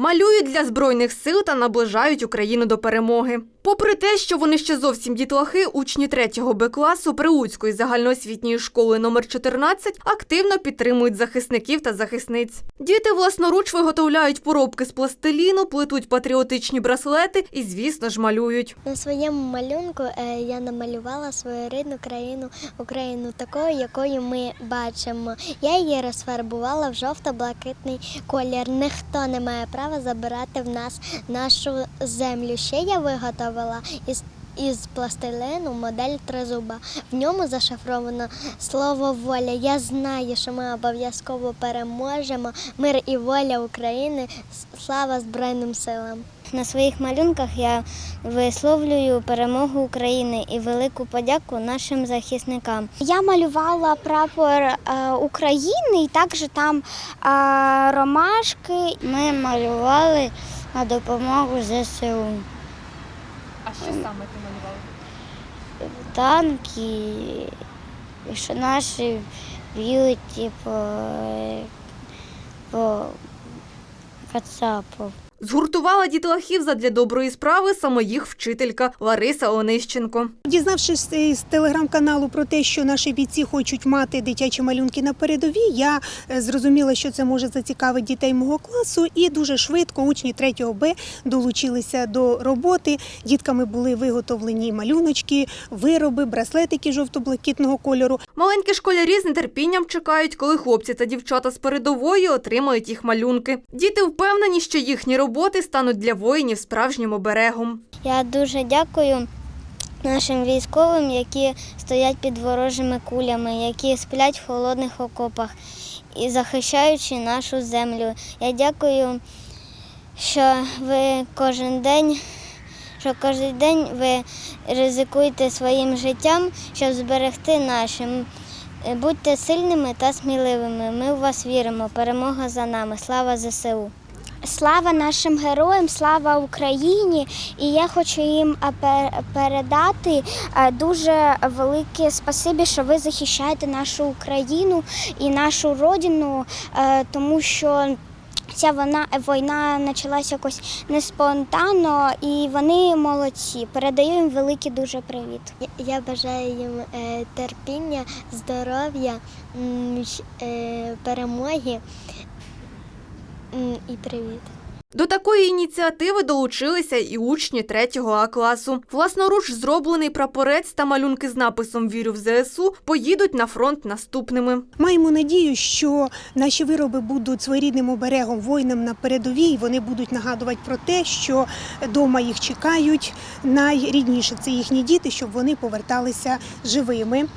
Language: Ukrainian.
Малюють для збройних сил та наближають Україну до перемоги. Попри те, що вони ще зовсім дітлахи, учні 3 Б класу Приутської загальноосвітньої школи номер 14 активно підтримують захисників та захисниць. Діти власноруч виготовляють поробки з пластиліну, плетуть патріотичні браслети і, звісно ж, малюють. На своєму малюнку е, я намалювала свою рідну країну, Україну такою, якою ми бачимо. Я її розфарбувала в жовто-блакитний колір. Ніхто не має права забирати в нас нашу землю. Ще я виготовила із. Із пластилину модель тризуба. В ньому зашифровано слово воля. Я знаю, що ми обов'язково переможемо. Мир і воля України. Слава Збройним силам. На своїх малюнках я висловлюю перемогу України і велику подяку нашим захисникам. Я малювала прапор е, України і також там е, ромашки. Ми малювали на допомогу ЗСУ. А що саме ти малювала? Танки, що наші б'ють типу, е, по Кацапу. Згуртувала дітлахів задля доброї справи саме їх вчителька Лариса Онищенко. Дізнавшись з телеграм-каналу про те, що наші бійці хочуть мати дитячі малюнки на передовій, я е, зрозуміла, що це може зацікавити дітей мого класу, і дуже швидко учні 3 Б долучилися до роботи. Дітками були виготовлені малюночки, вироби, браслетики жовто-блакитного кольору. Маленькі школярі з нетерпінням чекають, коли хлопці та дівчата з передової отримають їх малюнки. Діти впевнені, що їхні роботи стануть для воїнів справжнім оберегом. Я дуже дякую нашим військовим, які стоять під ворожими кулями, які сплять в холодних окопах і захищаючи нашу землю. Я дякую, що ви кожен день. Що кожен день ви ризикуєте своїм життям, щоб зберегти нашим. Будьте сильними та сміливими. Ми в вас віримо. Перемога за нами. Слава ЗСУ. Слава нашим героям, слава Україні! І я хочу їм а, передати дуже велике спасибі, що ви захищаєте нашу Україну і нашу родину, е, тому що. Ця вона війна почалася якось не спонтанно, і вони молодці. Передаю їм великий дуже привіт. Я бажаю їм е, терпіння, здоров'я, е, перемоги і привіт. До такої ініціативи долучилися і учні 3 А класу. Власноруч зроблений прапорець та малюнки з написом Вірю в ЗСУ поїдуть на фронт наступними. Маємо надію, що наші вироби будуть своєрідним оберегом воїнам на передовій. Вони будуть нагадувати про те, що вдома їх чекають. Найрідніше це їхні діти, щоб вони поверталися живими.